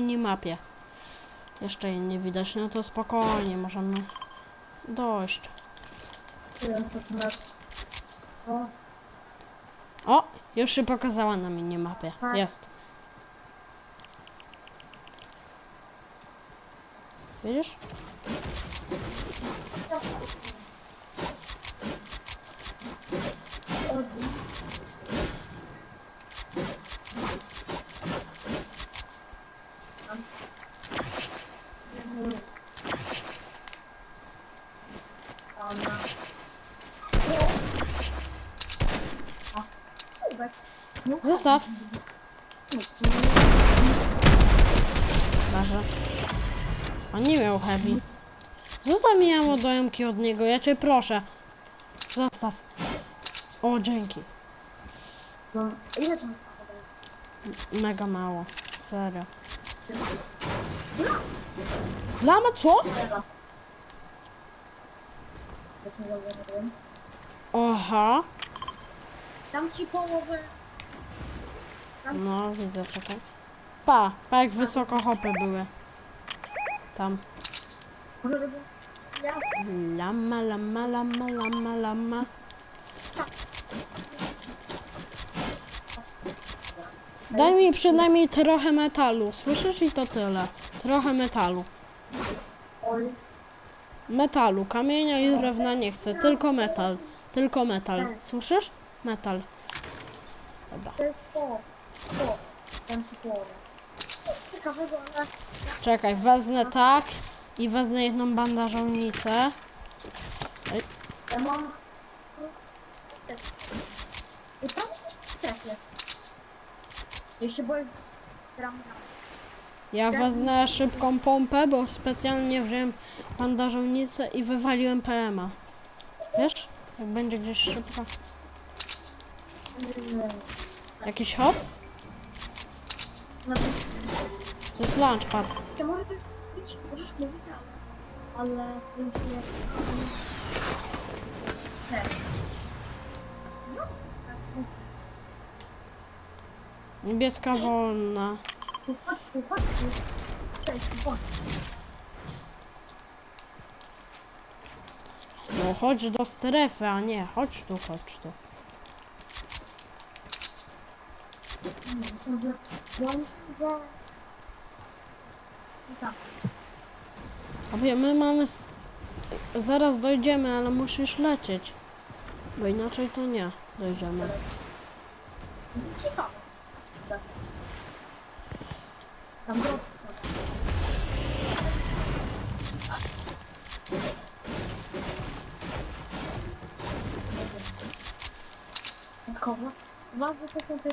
minimapie. Jeszcze jej nie widać, no to spokojnie, możemy dojść. O, już się pokazała na minimapie. Tak. Jest. Widzisz? o, Ona. O. Kubek. No, Zostaw. Dobrze. On nie miał heavy. Zostaw mi jamo dojemki od niego, ja cię proszę. Zostaw. O, dzięki. No, ile tam Mega mało. Serio. Lama co? Oha. Dam ci połowę. No, widzę, czekaj. Pa, pa jak wysoko hopy były. Tam. Lama, lama, lama, lama, lama. Daj mi przynajmniej trochę metalu. Słyszysz i to tyle. Trochę metalu. Metalu, kamienia i drewna nie chcę. Tylko metal. Tylko metal. Słyszysz? Metal. Dobra. Czekaj, wezmę tak i wezmę jedną bandażownicę. ja mam... I tam w strefie. Ja się. Ja wezmę szybką pompę, bo specjalnie wziąłem bandażownicę i wywaliłem PMA. Wiesz? Jak będzie gdzieś szybko. Jakiś hop? To To jest launchpad. ty możesz mówić, możesz mówić, ale... Ale. No, tak. Niebieska wolna. Tu chodź, tu chodź, tu. Cześć, tu chodź. No chodź do strefy, a nie, chodź tu, chodź tu. Obie, my mamy... Zaraz dojdziemy, ale musisz lecieć. Bo inaczej to nie dojdziemy. Jest ciekawe. Tam? Wazy to są te...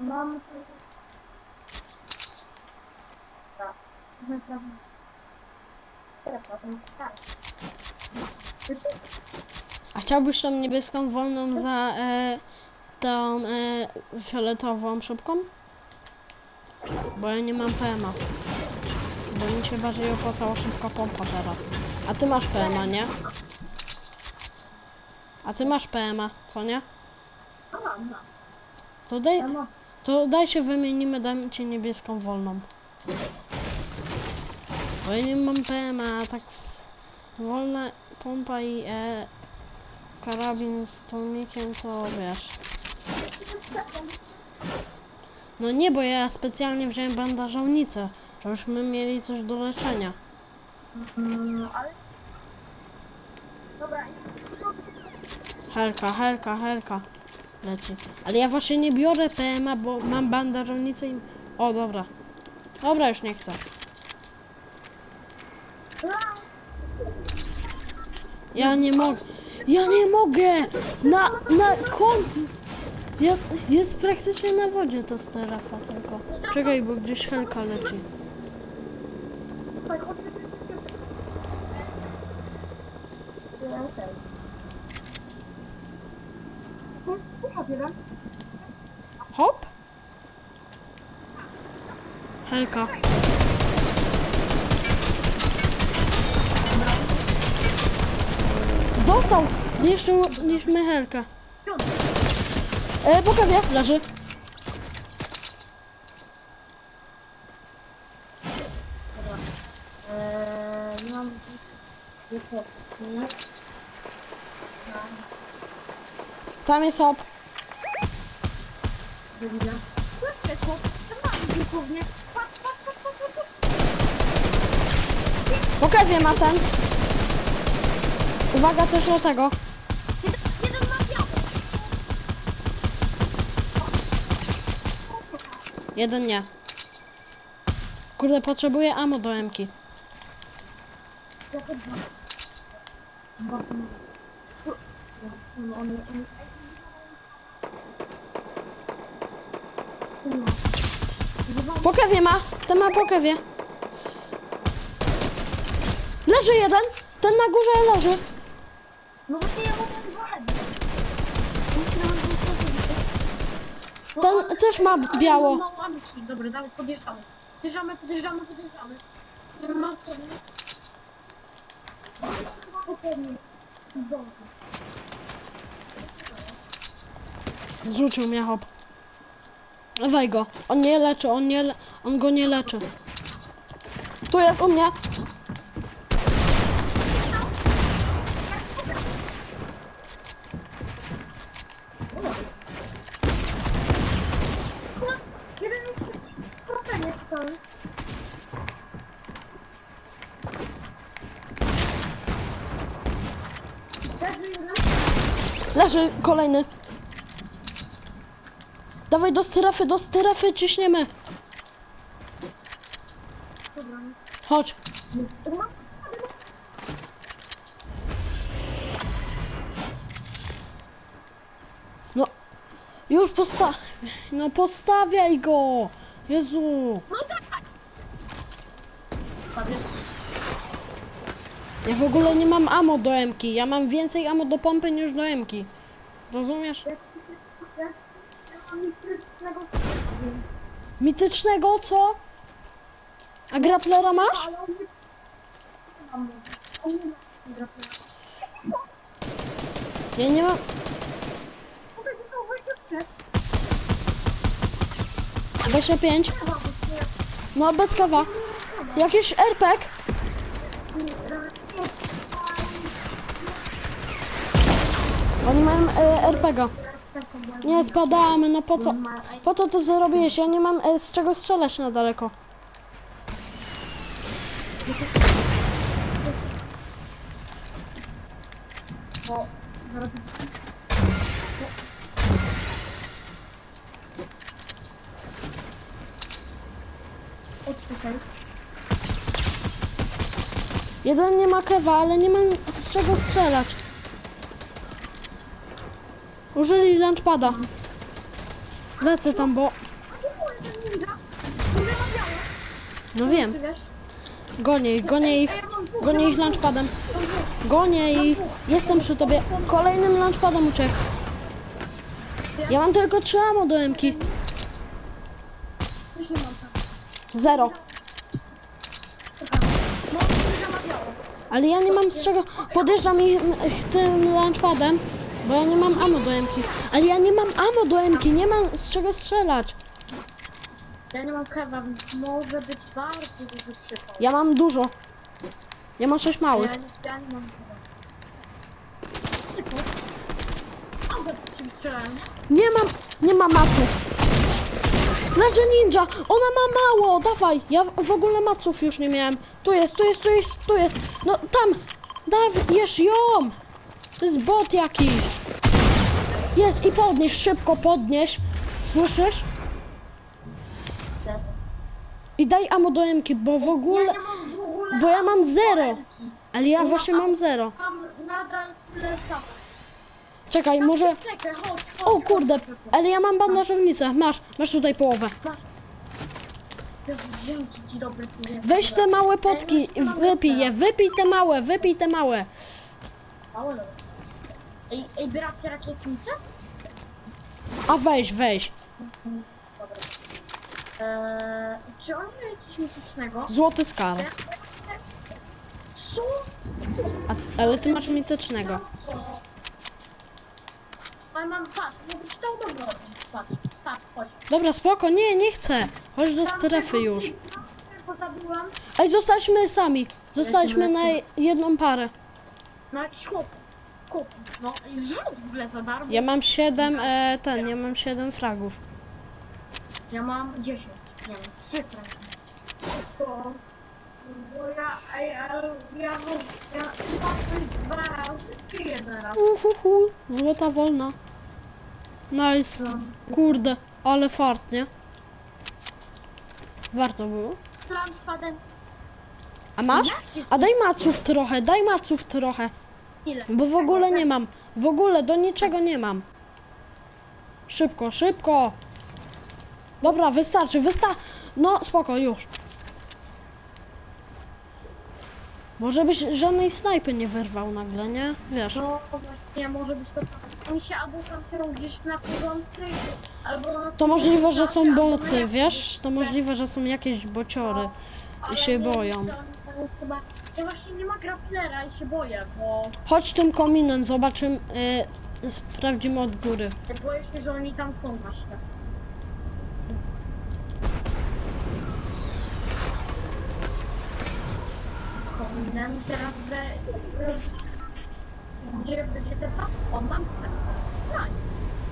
Mam... Tak. Tak. A chciałbyś tą niebieską wolną za e, tą e, fioletową szybką? Bo ja nie mam PMA. Bo mi się bardziej opłacała szybka pompa teraz. A ty masz PMA, nie? A ty masz PMA, co nie? To daj, to daj się wymienimy, dam ci niebieską wolną. Bo ja nie mam PMA, tak s- wolna pompa i e, karabin z tłumikiem, to wiesz. No nie, bo ja specjalnie wziąłem bandażownicę, żebyśmy mieli coś do leczenia. Ale... Dobra, Helka, helka, helka. Leci. Ale ja właśnie nie biorę PMA, bo mam bandażownicę i... O, dobra. Dobra, już nie chcę. Ja nie mogę. Ja nie mogę! Na, na kon... Jest, jest praktycznie na wodzie to sterafa tylko. Czekaj, bo gdzieś helka leci. Hop? Helka. Dostał! Niszczył, niszmy helkę. E, po kawie leży. Dobra. Eee, mam kotki. Tam jest hop. Widzę. Tu jest światło. Co mam dosłownie? Patrz, patrz, patrz, patrz, patrz. Po kawie ma ten. Uwaga też do tego. Jeden nie. Kurde, potrzebuję ammo do emki. Ja to dwa. Dwa. On, on, on. Po kawie ma. Ten ma po kawie. Leży jeden. Ten na górze leży. No właśnie ja mam dwa heady. Myślałam, że to Ten też ma ale biało. mam mało amki. Dobra, dawaj, podjeżdżamy. Podjeżdżamy, podjeżdżamy, podjeżdżamy. Nie? Spokojnie. Zdążę. Zrzucił mnie hop. Weź go. On nie leczy, on nie le... On go nie leczy. Tu jest u mnie. No, jeden jest spokojnie, spokojnie. Leży jeden. Leży kolejny. Dawaj do strefy, do strefy ciśniemy. Chodź. No. Już posta... No postawiaj go. Jezu. Ja w ogóle nie mam ammo do emki. Ja mam więcej ammo do pompy niż do emki. Rozumiesz? Mitycznego co? A graplera masz? Ja nie mam... Zauważyć 25. No bez kawa. Jakiś RPG? Oni mają e, RPG. Nie, spadamy, no po co? Po co to zrobiłeś? Ja nie mam e, z czego strzelać na daleko. Jeden nie ma kewa, ale nie mam z czego strzelać. Użyli lunchpada. Lecę tam, bo... No wiem, gonię ich, gonię ich. Gonię ich lunchpadem. Gonię ich. Jestem przy tobie. Kolejnym lunchpadem uciekł. Ja mam tylko trzy ammo do emki. Zero. Ale ja nie mam z czego... Podjeżdżam ich tym lunchpadem, bo ja nie mam ammo do emki. Ale ja nie mam ammo do emki, nie mam z czego strzelać. Ja nie mam więc może być bardzo duży przypał. Ja mam dużo. Ja mam sześć Ja małych. nie, ja nie mam się strzelałem. Nie mam, nie mam maców. Leży ninja, ona ma mało, dawaj. Ja w ogóle maców już nie miałem. Tu jest, tu jest, tu jest, tu jest. No tam, dawaj, jesz ją. To jest bot jakiś. Jest i podnieś, szybko podnieś. Słyszysz? I daj ammo do emki, bo w Ja ogóle, nie mam w ogóle bo ja mam zero. Ale ja właśnie mam zero. Mam nadal tyle samo. Czekaj, może... Czekaj, chodź, chodź, O chodź, kurde, chodź, chodź. ale ja mam bandażownicę. Masz, masz tutaj połowę. Jezu, Dzięki ci dobry człowiek. Weź te małe potki, wypij je, wypij te małe, wypij te małe. Mało dobra. Ej, ej, bieracie rakietnicę? A weź, weź. Dobra. Eee, czy on nie coś mitycznego? Złoty skal. Co? A, ale ty masz mitycznego. Ale mam, patrz, mogę ci tą dobrą robić. Patrz, patrz, chodź. Dobra, spoko, nie, nie chcę. Chodź do strefy już. Ej, zostaliśmy sami. Zostaliśmy na jedną parę. No jakiś chłop. Chłop. No i zrzut w ogóle za darmo. Ja mam 7, e, ten, ja mam 7 fragów. Ja mam 10. Nie wiem, 3 prawie. Bo, bo ja, a ja, ja, ja, ja chyba coś dwa razy, czy jeden raz. Uhuhu, złota wolna. Nice. No. Kurde, ale fart, nie? Warto było. A masz? A daj maców trochę, daj maców trochę. Ile? Bo w ogóle nie mam. W ogóle do niczego nie mam. Szybko, szybko. Dobra, wystarczy, wystarczy. No, spoko, już. Bo żebyś żadnej snajpy nie wyrwał nagle, nie? Wiesz. No właśnie, może być to... Oni się albo kampią gdzieś na kurzący, albo... na- To możliwe, że są boty, wiesz? To możliwe, że są jakieś bociory. Ale się boją. To- to Chyba... Ja właśnie nie ma grapplera i się boję, bo... Chodź tym kominem, zobaczymy, y, sprawdzimy od góry. Boję się, że oni tam są właśnie. Kominem teraz ze... Gdzie będzie strefa? O, mam strefę. Nice.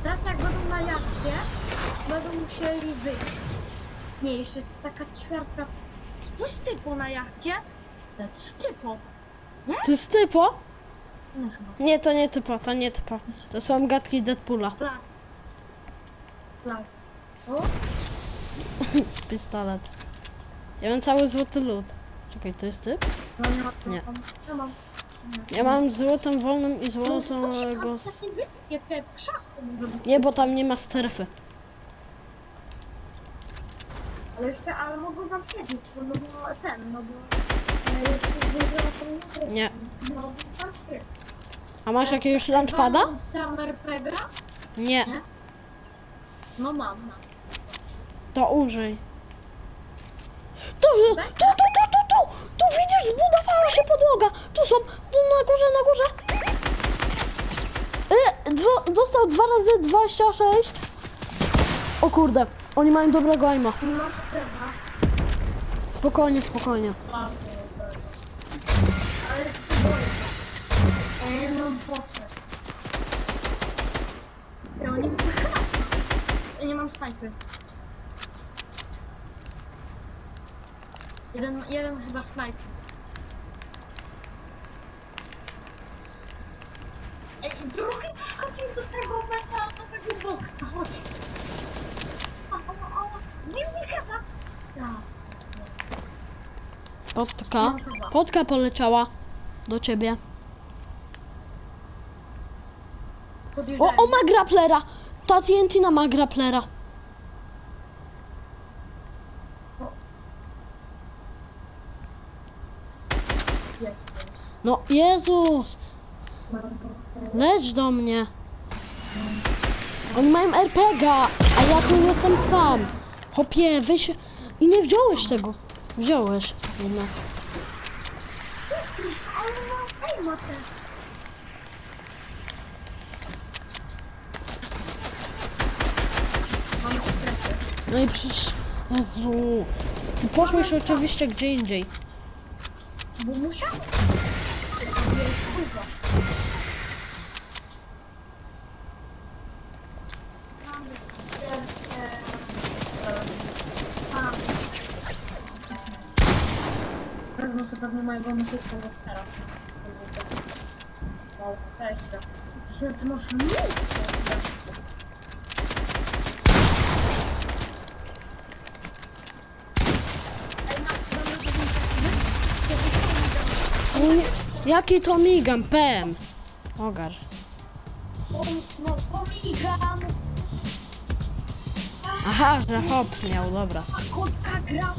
Teraz jak będą na jachcie, będą musieli wyjść. Nie, jeszcze jest taka ćwiartka. Ktoś typo na jachcie? To jest typo. To jest typo? Jest chyba. Nie, to nie typo, to nie typo. To są gadki Deadpoola. Flag. Flag. O, Pistolet. Ja mam cały złoty lód. Czekaj, to jest typ? no nie ma. Nie. Ja mam. Ja mam złotą wolną i złotą te w szachu może być. Nie, bo tam nie ma strefy. Ale jeszcze, mogą tam siedzieć, bo no bo ten, no bo... nie. No, siedzieć. A masz jakiegoś launchpada? Summer Pegra? Nie. No mam, mam. To użyj. Tu, tu, tu, tu, tu, tu! Tu widzisz, zbudowała się podłoga! Tu są, tu na górze, na górze! E, dwo, dostał dwa razy 26. O kurde, oni mają dobrego aima. No. Spokojnie, spokojnie. Ja nie Ja nie mam snajpy. Jeden, jeden chyba snajpy. Ej, drugi przeszkodził do tego metalowego boksa, chodź. O, o, o, Zbił mi chyba. Ja. Potka. Potka poleciała do ciebie. O, o ma grapplera! Ta TNT ma grapplera. Jest. No, Jezus! Leć do mnie. Oni mają RPG, a ja tu jestem sam. Hopie, weź... I nie wziąłeś tego. Wziąłeś jednak. Ale strefę. No i przecież... Jezu. Ty poszłeś oczywiście gdzie indziej. Bo musiał. Kurwa. Mytyczka do stara. Wow, weź się. Ty- Ty masz na- na nie- nie- jaki to migam? PM. Ogar. No, pomigam. Aha, że hop miał, dobra. Kotka gra